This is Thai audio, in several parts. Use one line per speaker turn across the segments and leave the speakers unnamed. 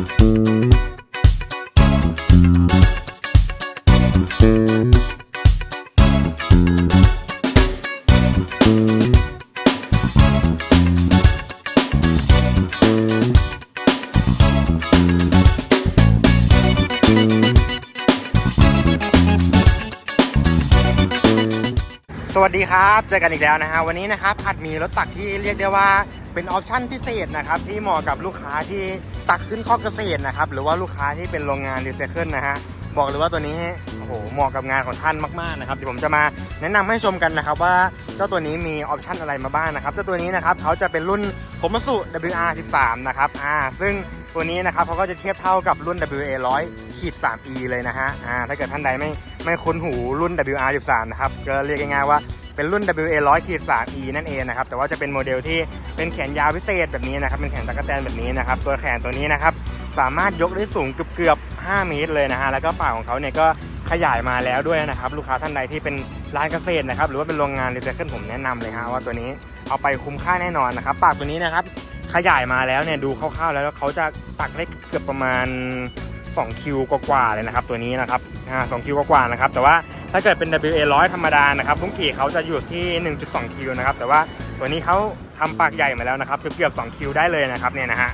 สวัสดีครับ เจอกันอีกแล้วนะฮะวันนี้นะครับอาจมีรถตักที่เรียกได้ว่าเป็นออปชั่นพิเศษนะครับที่เหมาะกับลูกค้าที่ ตักขึ้นข้อเกษตรนะครับ หรือว่าลูกค้าที่เป็นโรงงานรีไซเคิลนะฮะบอกเลยว่าตัวนี้โอ้โหเหมาะกับงานของท่านมากๆนะครับเดี๋ยวผมจะมาแนะนำให้ชมกันนะครับว่าเจ้าตัวนี้มีออปชันอะไรมาบ้างนะครับเจ้าตัวนี้นะครับเขาจะเป็นรุ่นโคมัสุ WR13 นะครับอ่าซึ่งตัวนี้นะครับเขาก็จะเทียบเท่ากับรุ่น WA 100ขีด 3E เลยนะฮะอ่าถ้าเกิดท่านใดไม่ไม่คุ้นหูรุ่น WR13 นะครับก็เรียกง่ายๆว่า เป็นรุ่น WA 100ขีด 3E นั่นเองนะครับ แต่ว่าจะเป็นโมเดลที่เป็นแขนยาวพิเศษแบบนี้นะครับ เป็นแขนตะกั่วแตนแบบนี้นะครับ ตัวแขนตัวนี้นะครับ สามารถยกได้สูงเกือบเกือบๆ5เมตรเลยนะฮะ แล้วก็ปากของเขาเนี่ยก็ขยายมาแล้วด้วยนะครับ ลูกค้าท่านใดที่เป็นร้านเกษตรนะครับ หรือว่าเป็นโรงงานรีไซเคิลผมแนะนำเลยฮะว่าตัวนี้เอาไปคุ้มค่าแน่นอนนะครับ ปากตัวนี้นะครับ ขยายมาแล้วเนี่ยดูคร่าวๆ แล้วเขาจะตักได้เกือบประมาณ2คิวกว่าๆเลยนะครับ ตัวนี้นะครับอ่า2คิวกว่าๆนะครับ แต่ว่า ถ้าเกิดเป็น WA 100 ธรรมดานะครับลุงกี่เขาจะอยู่ที่ 1.2 คิวนะครับ แต่ว่าตัวนี้เขาทำปากใหญ่มาแล้วนะครับเกือบๆ2คิวได้เลยนะครับเนี่ยนะฮะ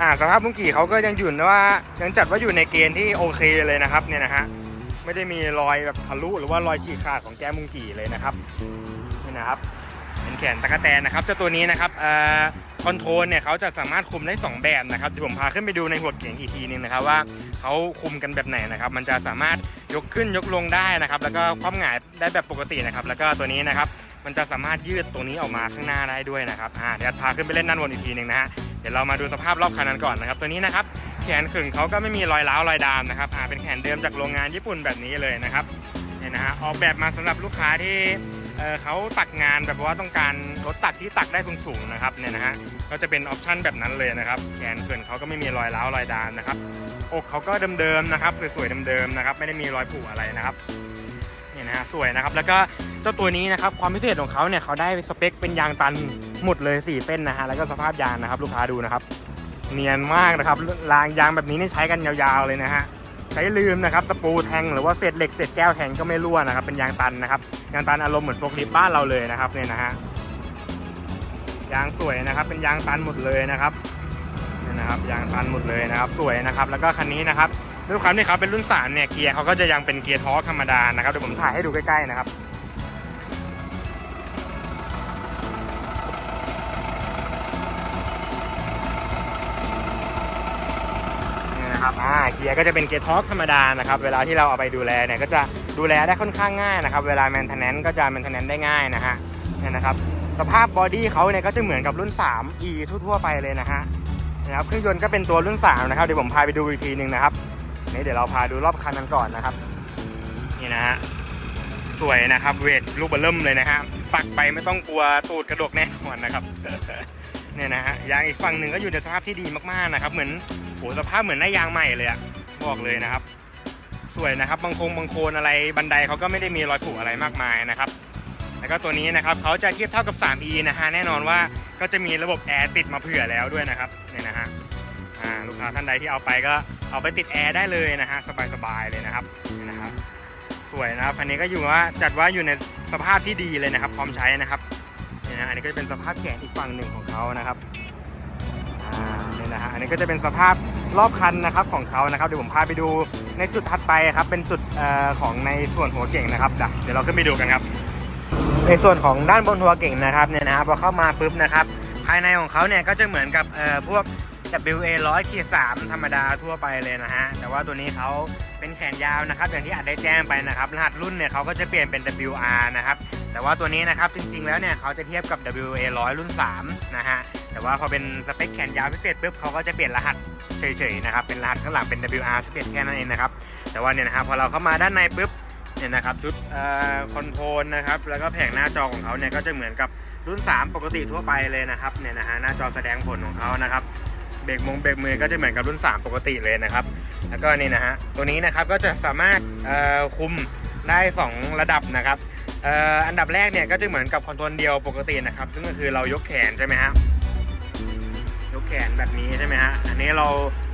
อ่าสภาพลุงกี่เขาก็ยังอยู่นะว่ายังจัดว่าอยู่ในเกณฑ์ที่โอเคเลยนะครับเนี่ยนะฮะไม่ได้มีรอยแบบทะลุหรือว่ารอยฉีกขาดของแก้มมุงกี่เลยนะครับนี่นะครับ แขนตะกั่วแตนนะครับเจ้าตัวนี้นะครับคอนโทรลเนี่ยเขาจะสามารถคุมได้ 2 แบบนะครับเดี๋ยวผมพาขึ้นไปดูในหัวเก๋งอีกทีนึงนะครับว่าเขาคุมกันแบบไหนนะครับ มันจะสามารถยกขึ้นยกลงได้นะครับ แล้วก็คว่ำหงายได้แบบปกตินะครับ แล้วก็ตัวนี้นะครับมันจะสามารถยืดตรงนี้ออกมาข้างหน้าได้ด้วยนะครับอ่าเดี๋ยวพาขึ้นไปเล่นด้านบนอีกทีหนึ่งนะฮะเดี๋ยวเรามาดูสภาพรอบคันนั้นก่อนนะครับ ตัวนี้นะครับแขนขึงเขาก็ไม่มีรอยร้าวรอยดามนะครับอ่าเป็นแขนเดิมจากโรงงานญี่ปุ่นแบบนี้เลยนะครับเนี่ยนะฮะออกแบบมาสำหรับลูกค้าที่ เเขาตักงานแบบว่าต้องการรถตักที่ตักได้สูงๆนะครับเนี่ยนะฮะก็จะเป็นออปชั่นแบบนั้นเลยนะครับแขนเขื่อนเขาก็ไม่มีรอยร้าวรอยดามนะครับอกเขาก็เดิมๆนะครับสวยๆเดิมๆนะครับไม่ได้มีรอยผุอะไรนะครับเนี่ยนะฮะสวยนะครับแล้วก็เจ้าตัวนี้นะครับความพิเศษของเขาเนี่ยเขาได้สเปคเป็นยางตันหมดเลย4เส้นนะฮะแล้วก็สภาพยางนะครับ ลูกค้าดูนะครับ เนียนมากนะครับรางยางแบบนี้นี่ใช้กันยาวๆเลยนะฮะ ช้ลืมนะครับตะปูแทงหรือว่าเศษเหล็กเศษแก้วแทงก็ไม่รั่วนะครับ เป็นยางตันนะครับยางตันอารมณ์เหมือนโฟกลิฟบ้านเราเลยนะครับเนี่ยนะฮะยางสวยนะครับ เป็นยางตันหมดเลยนะครับเนี่ยนะครับยางตันหมดเลยนะครับสวยนะครับ แล้วก็คันนี้นะครับด้วยความที่เขาเป็นรุ่นสามเนี่ยเกียร์เขาก็จะยังเป็นเกียร์ท้อธรรมดานะครับเดี๋ยวผมถ่ายให้ดูใกล้ๆนะครับ นะครับอ่าเกียร์ก็จะเป็นเกียร์ทอกธรรมดานะครับเวลาที่เราเอาไปดูแลเนี่ยก็จะดูแลได้ค่อนข้างง่ายนะครับเวลาแมนเทนแนนก็จะแมนเทนแนนได้ง่ายนะฮะเนี่ยนะครับสภาพบอดี้เขาเนี่ยก็จะเหมือนกับรุ่น 3e ทั่วๆไปเลยนะฮะนะครับเครื่องยนต์ก็เป็นตัวรุ่น 3 นะครับเดี๋ยวผมพาไปดูอีกทีหนึ่งนะครับนี่เดี๋ยวเราพาดูรอบคันกันก่อนนะครับนี่นะฮะสวยนะครับเวทลูกเบลเริ่มเลยนะฮะปักไปไม่ต้องกลัวตูดกระดกแน่นอนนะครับเนี่ยนะฮะยางอีกฝั่งหนึ่งก็อยู่ในสภาพที่ดีมากๆนะครับ เหมือน โหสภาพเหมือนหน้ายางใหม่เลยอะบอกเลยนะครับ สวยนะครับบางโคงบางโคนอะไรบันไดเขาก็ไม่ได้มีรอยผุอะไรมากมายนะครับแล้วก็ตัวนี้นะครับเขาจะเทียบเท่ากับ 3e นะฮะแน่นอนว่าก็จะมีระบบแอร์ติดมาเผื่อแล้วด้วยนะครับเนี่ยนะฮะลูกค้าท่านใดที่เอาไปก็เอาไปติดแอร์ได้เลยนะฮะสบายๆเลยนะครับนะครับ สวยนะครับอันนี้ก็อยู่ว่าจัดว่าอยู่ในสภาพที่ดีเลยนะครับ พร้อมใช้นะครับเนี่ยนะอันนี้ก็จะเป็นสภาพแขนอีกฝั่งหนึ่งของเขานะครับ นี่ยนะฮะอันนี้ก็จะเป็นสภาพรอบคันนะครับของเขานะครับเดี๋ยวผมพาไปดูในจุดถัดไปครับเป็นจุดออของในส่วนหัวเก่งนะครับเดี๋ยวเราขึ้นไปดูกันครับ ในส่วนของด้านบนหัวเก่งนะครับเนี่ยนะครับพอเข้ามาปุ๊บนะครับภายในของเขาเนี่ยก็จะเหมือนกับพวก WA 100ขีด3ธรรมดาทั่วไปเลยนะฮะแต่ว่าตัวนี้เขาเป็นแขนยาวนะครับอย่างที่อาจได้แจ้งไปนะครับรหัสรุ่นเนี่ยเขาก็จะเปลี่ยนเป็น WR นะครับ แต่ว่าตัวนี้นะครับจริงๆแล้วเนี่ยเขาจะเทียบกับ WA 100 รุ่น 3 นะฮะ แต่ว่าพอเป็นสเปคแขนยาวพิเศษปุ๊บเขาก็จะเปลี่ยนรหัสเฉยๆนะครับ เป็นรหัสข้างหลังเป็น WR 11แค่นั้นเองนะครับ แต่ว่าเนี่ยนะครับพอเราเข้ามาด้านในปุ๊บเนี่ยนะครับชุดคอนโทรลนะครับ แล้วก็แผงหน้าจอของเขาเนี่ยก็จะเหมือนกับรุ่น 3 ปกติทั่วไปเลยนะครับเนี่ยนะฮะหน้าจอแสดงผลของเขานะครับเบรกมงเบรกมือก็จะเหมือนกับรุ่น 3 ปกติเลยนะครับ แล้วก็นี่นะฮะตัวนี้นะครับก็จะสามารถคุมได้ 2 ระดับนะครับ อันดับแรกเนี่ยก็จะเหมือนกับคอนโทรลเดียวปกตินะครับ ซึ่งก็คือเรายกแขนใช่ไหมฮะยกแขนแบบนี้ใช่ไหมฮะอันนี้เรา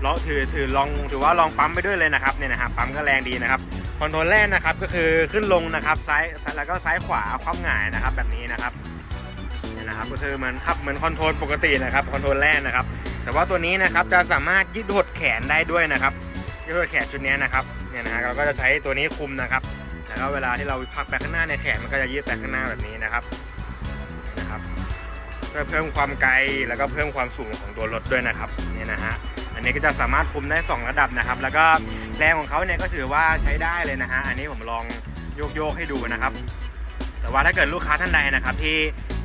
เราถือถือลองถือว่าลองปั๊มไปด้วยเลยนะครับเนี่ยนะฮะปั๊มก็แรงดีนะครับคอนโทรลแรกนะครับก็คือขึ้นลงนะครับซ้ายซ้ายแล้วก็ซ้ายขวาคว่ำหงายนะครับแบบนี้นะครับเนี่ยนะครับก็คือเหมือนขับเหมือนคอนโทรลปกตินะครับคอนโทรลแรกนะครับ แต่ว่าตัวนี้นะครับจะสามารถยืดหดแขนได้ด้วยนะครับยืดหดแขนชุดนี้นะครับเนี่ยนะฮะเราก็จะใช้ตัวนี้คุมนะครับ แล้วก็เวลาที่เราพักไปข้างหน้าในแขนมันก็จะยืดไปข้างหน้าแบบนี้นะครับนะครับ เพื่อเพิ่มความไกลแล้วก็เพิ่มความสูงของตัวรถด้วยนะครับนี่นะฮะอันนี้ก็จะสามารถคุมได้ 2 ระดับนะครับ แล้วก็แรงของเขาเนี่ยก็ถือว่าใช้ได้เลยนะฮะอันนี้ผมลองโยกโยกให้ดูนะครับ แต่ว่าถ้าเกิดลูกค้าท่านใดนะครับที่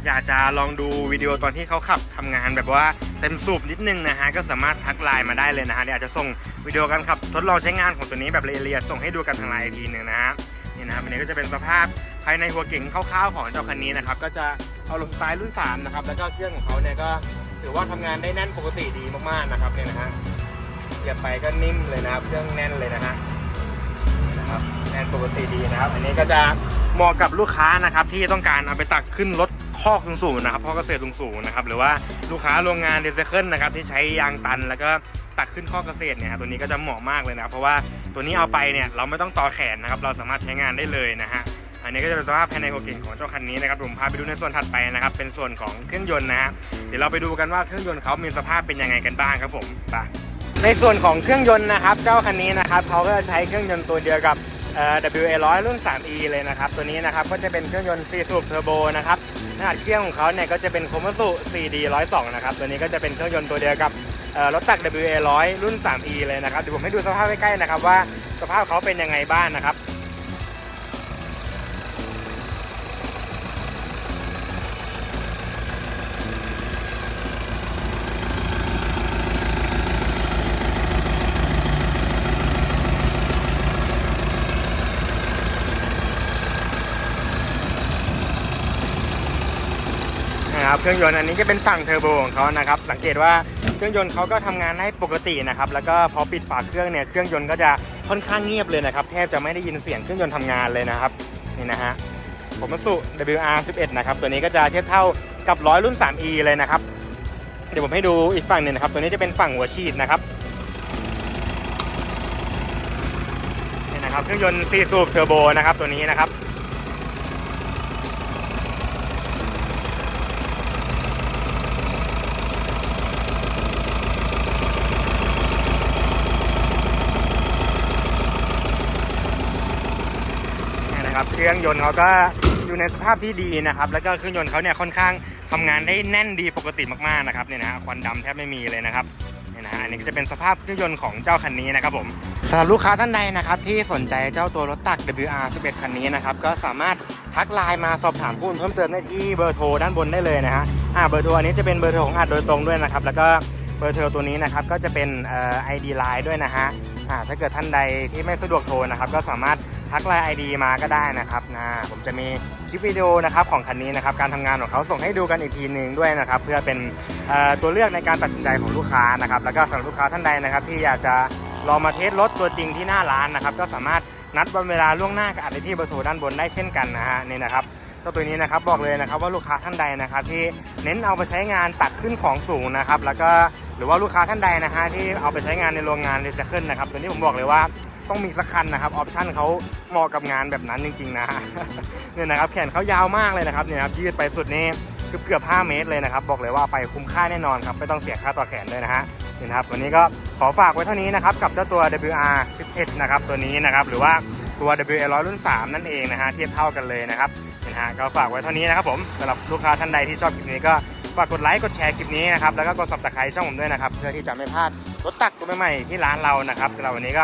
อยากจะลองดูวิดีโอตอนที่เขาขับทำงานแบบว่าเต็มสูบนิดนึงนะฮะก็สามารถทักไลน์มาได้เลยนะฮะเดี๋ยวอาจจะส่งวิดีโอการขับทดลองใช้งานของตัวนี้แบบละเอียดส่งให้ดูกันทางไลน์อีกทีหนึ่งนะฮะ นี่นะครับอันนี้ก็จะเป็นสภาพภายในหัวเก๋งคร่าวๆของเจ้าคันนี้นะครับ ก็จะเอาลงซ้ายรุ่น3นะครับ แล้วก็เครื่องของเขาเนี่ยก็ถือว่าทำงานได้แน่นปกติดีมากๆนะครับเนี่ยนะฮะเหยียบไปก็นิ่มเลยนะครับ เครื่องแน่นเลยนะฮะนะครับแน่นปกติดีนะครับ อันนี้ก็จะเหมาะกับลูกค้านะครับที่ต้องการเอาไปตักขึ้นรถคอกสูงๆนะครับพ่อเกษตรสูงๆนะครับหรือว่าลูกค้าโรงงานรีไซเคิลนะครับที่ใช้ยางตัน แล้วก็ตักขึ้นคอกเกษตรเนี่ยฮะตัวนี้ก็จะเหมาะมากเลยนะครับเพราะว่า ตัวนี้เอาไปเนี่ยเราไม่ต้องต่อแขนนะครับ เราสามารถใช้งานได้เลยนะฮะ อันนี้ก็จะเป็นสภาพภายในหัวเก่งของเจ้าคันนี้นะครับผมพาไปดูในส่วนถัดไปนะครับ เป็นส่วนของเครื่องยนต์นะฮะ เดี๋ยวเราไปดูกันว่าเครื่องยนต์เขามีสภาพเป็นยังไงกันบ้างครับผมไปในส่วนของเครื่องยนต์นะครับ เจ้าคันนี้นะครับเขาก็จะใช้เครื่องยนต์ตัวเดียวกับ WA100 รุ่น 3E เลยนะครับ ตัวนี้นะครับก็จะเป็นเครื่องยนต์4สูบเทอร์โบนะครับขนาดเครื่องของเขาเนี่ยก็จะเป็นโคมัสุ 4D 102 นะครับ ตัวนี้ก็จะเป็นเครื่องยนต์ตัวเดียวกับ รถตัก WA100 รุ่น 3E เลยนะครับเดี๋ยวผมให้ดูสภาพใกล้ๆนะครับว่าสภาพเขาเป็นยังไงบ้างนะครับ นะครับเครื่องยนต์อันนี้ก็เป็นฝั่งเทอร์โบของเขานะครับ สังเกตว่าเครื่องยนต์เขาก็ทำงานได้ปกตินะครับ แล้วก็พอปิดฝาเครื่องเนี่ยเครื่องยนต์ก็จะค่อนข้างเงียบเลยนะครับแทบจะไม่ได้ยินเสียงเครื่องยนต์ทำงานเลยนะครับนี่นะฮะผมมาสุ WR11 นะครับตัวนี้ก็จะเทียบเท่ากับร้อยรุ่น 3E เลยนะครับเดี๋ยวผมให้ดูอีกฝั่งหนึ่งนะครับ ตัวนี้จะเป็นฝั่งหัวฉีดนะครับนี่นะครับเครื่องยนต์4สูบเทอร์โบนะครับตัวนี้นะครับ เนะครับ เครื่องยนต์เขาก็อยู่ในสภาพที่ดีนะครับ แล้วก็เครื่องยนต์เขาเนี่ยค่อนข้างทำงานได้แน่นดีปกติมากๆนะครับเนี่ยนะฮะควันดำแทบไม่มีเลยนะครับเนี่ยนะฮะอันนี้ก็จะเป็นสภาพเครื่องยนต์ของเจ้าคันนี้นะครับผมสำหรับลูกค้าท่านใดนะครับที่สนใจเจ้าตัวรถตัก WR11 คันนี้นะครับก็สามารถทักไลน์มาสอบถามข้อมูลเพิ่มเติมได้ที่เบอร์โทรด้านบนได้เลยนะฮะอ่าเบอร์โทรอันนี้จะเป็นเบอร์โทรของอัดโดยตรงด้วยนะครับ แล้วก็เบอร์โทรตัวนี้นะครับก็จะเป็นเอ่อ ID Line ด้วยนะฮะอ่าถ้าเกิดท่านใดที่ไม่สะดวกโทรนะครับก็สามารถ ทักไลน์ไอดีมาก็ได้นะครับนะผมจะมีคลิปวิดีโอนะครับของคันนี้นะครับการทำงานของเขาส่งให้ดูกันอีกทีหนึ่งด้วยนะครับเพื่อเป็นตัวเลือกในการตัดสินใจของลูกค้านะครับแล้วก็สำหรับลูกค้าท่านใดนะครับ ที่อยากจะลองมาเทสรถตัวจริงที่หน้าร้านนะครับ ก็สามารถนัดวันเวลาล่วงหน้ากับอัดได้ที่เบอร์โทรด้านบนได้เช่นกันนะฮะนี่นะครับเจ้าตัวนี้นะครับบอกเลยนะครับว่าลูกค้าท่านใดนะครับ ที่เน้นเอาไปใช้งานตักขึ้นของสูงนะครับ แล้วก็หรือว่าลูกค้าท่านใดนะฮะที่เอาไปใช้งานในโรงงานรีไซเคิลนะครับตัวนี้ผมบอกเลยว่า ต้องมีสักคันนะครับออปชั่นเขาเหมาะกับงานแบบนั้นจริง ๆ นะเนี่ยนะครับแขนเขายาวมากเลยนะครับเนี่ยครับยืดไปสุดนี่เกือบเกือบ5เมตรเลยนะครับ บอกเลยว่าไปคุ้มค่าแน่นอนครับไม่ต้องเสียค่าต่อแขนด้วยนะฮะนี่นะครับวันนี้ก็ขอฝากไว้เท่านี้นะครับกับเจ้าตัว WR 11นะครับตัวนี้นะครับหรือว่าตัว WR 100 รุ่น 3 นั่นเองนะฮะเทียบเท่ากันเลยนะครับนี่นะฮะก็ฝากไว้เท่านี้นะครับผมสำหรับลูกค้าท่านใดที่ชอบคลิปนี้ก็ฝากกดไลค์กดแชร์คลิปนี้นะครับแล้วก็กด subscribe ช่องผมด้วยนะครับเพื่อที่จะไม่พลาดรถตักตัวใหม่ๆที่ร้านเรานะครับสำหรับวันนี้ก็